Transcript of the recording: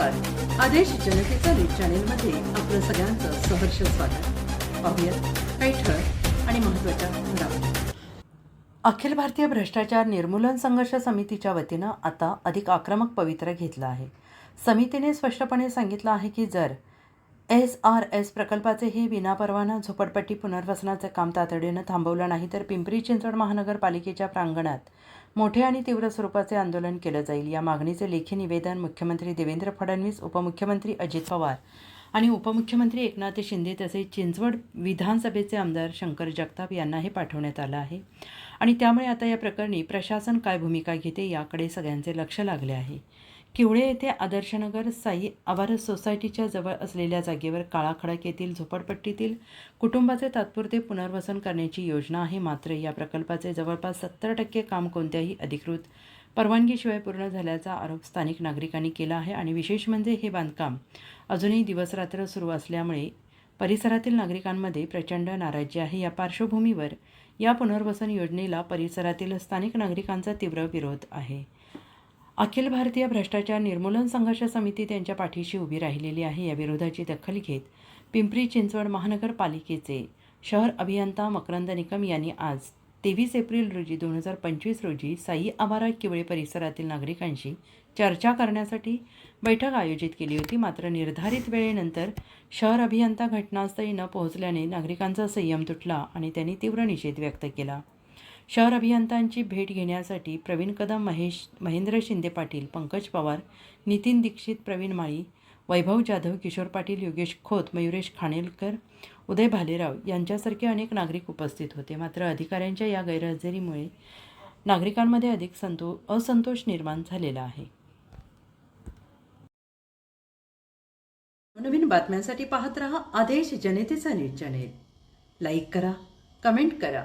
आदेश जनतेचा न्यूज चॅनेलमध्ये आपलं सगळ्यांचं सहर्ष स्वागत. पाहूयात काही ठळक आणि महत्त्वाच्या घडामोडी. अखिल भारतीय भ्रष्टाचार निर्मूलन संघर्ष समितीच्या वतीनं आता अधिक आक्रमक पवित्रा घेतलं आहे. समितीने स्पष्टपणे सांगितलं आहे की जर एस आर एस प्रकल्पाचे हे विनापरवाना झोपडपट्टी पुनर्वसनाचं काम तातडीनं थांबवलं नाही तर पिंपरी चिंचवड महानगरपालिकेच्या प्रांगणात मोठे आणि तीव्र स्वरूपाचे आंदोलन केलं जाईल. या मागणीचे लेखी निवेदन मुख्यमंत्री देवेंद्र फडणवीस उपमुख्यमंत्री अजित पवार आणि उपमुख्यमंत्री एकनाथ शिंदे तसेच चिंचवड विधानसभेचे आमदार शंकर जगताप यांनाही पाठवण्यात आलं आहे. आणि त्यामुळे आता या प्रकरणी प्रशासन काय भूमिका घेते याकडे सगळ्यांचे लक्ष लागले आहे. किवळे येथे आदर्शनगर साई आवार सोसायटीच्या जवळ असलेल्या जागेवर काळाखडक येथील झोपडपट्टीतील कुटुंबाचे तात्पुरते पुनर्वसन करण्याची योजना आहे. मात्र या प्रकल्पाचे जवळपास सत्तर टक्के काम कोणत्याही अधिकृत परवानगीशिवाय पूर्ण झाल्याचा आरोप स्थानिक नागरिकांनी केला आहे. आणि विशेष म्हणजे हे बांधकाम अजूनही दिवसरात्र सुरू असल्यामुळे परिसरातील नागरिकांमध्ये प्रचंड नाराजी आहे. या पार्श्वभूमीवर या पुनर्वसन योजनेला परिसरातील स्थानिक नागरिकांचा तीव्र विरोध आहे. अखिल भारतीय भ्रष्टाचार निर्मूलन संघर्ष समिती त्यांच्या पाठीशी उभी राहिलेली आहे. या विरोधाची दखल घेत पिंपरी चिंचवड महानगरपालिकेचे शहर अभियंता मकरंद निकम यांनी आज तेवीस एप्रिल रोजी दोन हजार पंचवीस रोजी साई आबारा किवळे परिसरातील नागरिकांशी चर्चा करण्यासाठी बैठक आयोजित केली होती. मात्र निर्धारित वेळेनंतर शहर अभियंता घटनास्थळी न पोहोचल्याने नागरिकांचा संयम तुटला आणि त्यांनी तीव्र निषेध व्यक्त केला. शहर अभियंत्यांची भेट घेण्यासाठी प्रवीण कदम महेश महेंद्र शिंदे पाटील पंकज पवार नितीन दीक्षित प्रवीण माळी वैभव जाधव किशोर पाटील योगेश खोत मयुरेश खाणेलकर उदय भालेराव यांच्यासारखे अनेक नागरिक उपस्थित होते. मात्र अधिकाऱ्यांच्या या गैरहजेरीमुळे नागरिकांमध्ये अधिक संतो असंतोष निर्माण झालेला आहे. नवीन बातम्यांसाठी पाहत रहा आदेश जनतेचा न्यूज चॅनेल. लाईक करा कमेंट करा.